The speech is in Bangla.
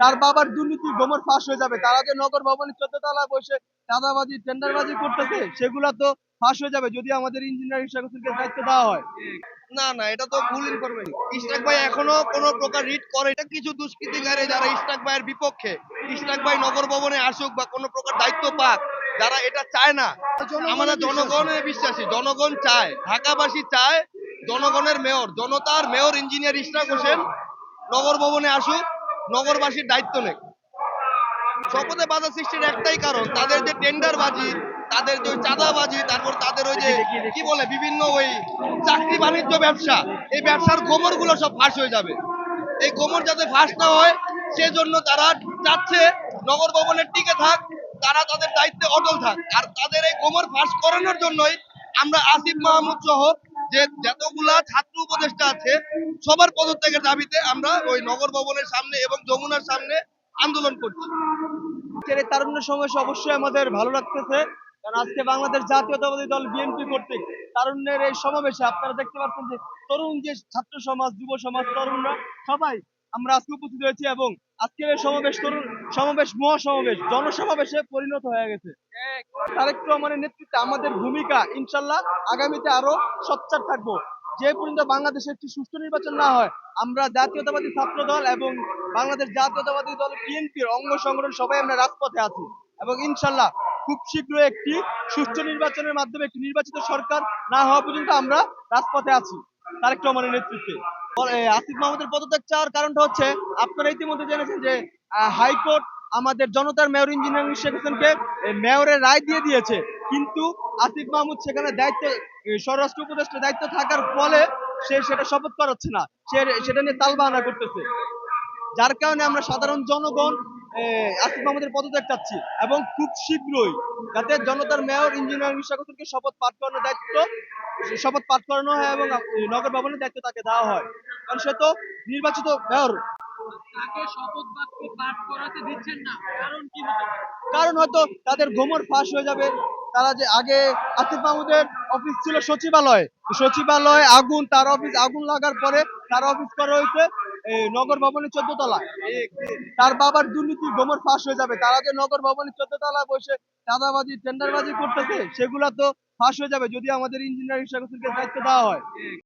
তার বাবার দুর্নীতি গোমর ফাঁস হয়ে যাবে। তারা যে নগর ভবনের চোদ্দ তলায় বসে চাঁদাবাজি টেন্ডারবাজি করতেছে সেগুলা তো ফাঁস হয়ে যাবে যদি আমাদের ইঞ্জিনিয়ারিং শাখাকে দায়িত্ব দেওয়া হয়। না না এটা তো ভুল ইনফরমেশন ইশরাক ভাই এখনও কোনো প্রকার রিট করে এটা কিছু দুষ্কৃতিকারী যারা ইশরাক ভাইয়ের বিপক্ষে ইশরাক ভাই নগর ভবনে আসুক বা কোনো প্রকার দায়িত্ব পাক যারা এটা চায় না। আমাদের জনগণের বিশ্বাসী জনগণ চায় ঢাকাবাসী চায় জনগণের মেয়র জনতার মেয়র ইঞ্জিনিয়ার ইশরাক হোসেন নগর ভবনে আসুক নগরবাসীর দায়িত্ব নেক শপথে বাধা সৃষ্টির একটাই কারণ তাদের যে টেন্ডারবাজি তাদের যে চাঁদাবাজি তারপর তাদের ওই যে কি বলে বিভিন্ন ওই চাকরি বাণিজ্য ব্যবসা এই ব্যবসার গোমরগুলো সব ফাঁস হয়ে যাবে। এই গোমর যাতে ফাঁস না হয় সেজন্য তারা চাচ্ছে নগর ভবনের টিকে থাক তারা তাদের দায়িত্বে অটল থাক। আর তাদের এই গোমর ফাঁস করানোর জন্যই আমরা আসিফ মাহমুদ সহ যে যতগুলা ছাত্র উপদেষ্টা আছে, সবার পদত্যাগের দাবিতে আমরা ওই নগর ভবনের সামনে এবং যমুনার সামনে আন্দোলন করছি। এই তারুণ্য সমাবেশ অবশ্যই আমাদের ভালো লাগতেছে, কারণ আজকে বাংলাদেশ জাতীয়তাবাদী দল বিএনপি কর্তৃক তারুণ্যের এই সমাবেশে আপনারা দেখতে পাচ্ছেন যে তরুণ যে ছাত্র সমাজ, যুব সমাজ, তরুণরা সবাই আমরা আজকে উপস্থিত হয়েছি এবং আজকের সমাবেশ তরুণ সমাবেশ, মহাসমাবেশ, জনসমাবেশে পরিণত হয়ে গেছে। তারেক রহমানের নেতৃত্বে আমাদের ভূমিকা ইনশাল্লাহ আগামীতে আরও সচ্চার থাকব। যে পর্যন্ত বাংলাদেশে একটি সুষ্ঠু নির্বাচন না হয়, আমরা জাতীয়তাবাদী ছাত্র দল এবং বাংলাদেশ জাতীয়তাবাদী দল বিএনপির অঙ্গ সংগঠন সবাই আমরা রাজপথে আছি এবং ইনশাল্লাহ খুব শীঘ্র একটি সুষ্ঠু নির্বাচনের মাধ্যমে একটি নির্বাচিত সরকার না হওয়া পর্যন্ত আমরা রাজপথে আছি, তারেক রহমানের নেতৃত্বে। আসিফ মাহমুদের পদত্যাগ চাওয়ার কারণটা হচ্ছে আপনারা ইতিমধ্যে জেনেছেন যে হাইকোর্ট আমাদের জনতার মেয়র ইঞ্জিনিয়ারিং শেখ হোসেনকে মেয়রের রায় দিয়ে দিয়েছে। কিন্তু আসিফ মাহমুদ সেখানে দায়িত্ব স্বরাষ্ট্র উপদেষ্টার দায়িত্ব থাকার ফলে সে সেটা শপথ করাচ্ছে না। সে, সেটা নিয়ে তালবাহানা করতেছে। যার কারণে আমরা সাধারণ জনগণ আসিফ মাহমুদের পদত্যাগ চাচ্ছি। এবং খুব শীঘ্রই যাতে জনতার মেয়র ইঞ্জিনিয়ারিং শেখ শপথ পাঠ করানোর দায়িত্ব শপথ পাঠ করানো হয় এবং নগর ভবনের দায়িত্ব তাকে দেওয়া হয়। কারণ সে তো নির্বাচিত মেয়র। তাকে শপথ বাক্য পাঠ করাতে দিচ্ছেন না। কারণ কি হতে পারে? কারণ হয়তো তাদের গোমর ফাঁস হয়ে যাবে। তারা যে আগে আসিফ মাহমুদের অফিস ছিল সচিবালয়। সচিবালয় আগুন তার অফিস আগুন লাগার পরে তার অফিস করা হয়েছে। নগর ভবনের চোদ্দ তলা তার বাবার দুর্নীতি গোমর ফাঁস হয়ে যাবে। তারা যে নগর ভবনের চোদ্দ তলায় বসে চাঁদাবাজি টেন্ডারবাজি করতেছে, সেগুলা তো ফাঁস হয়ে যাবে যদি আমাদের ইঞ্জিনিয়ারিং শাখাকে দায়িত্ব দেওয়া হয়।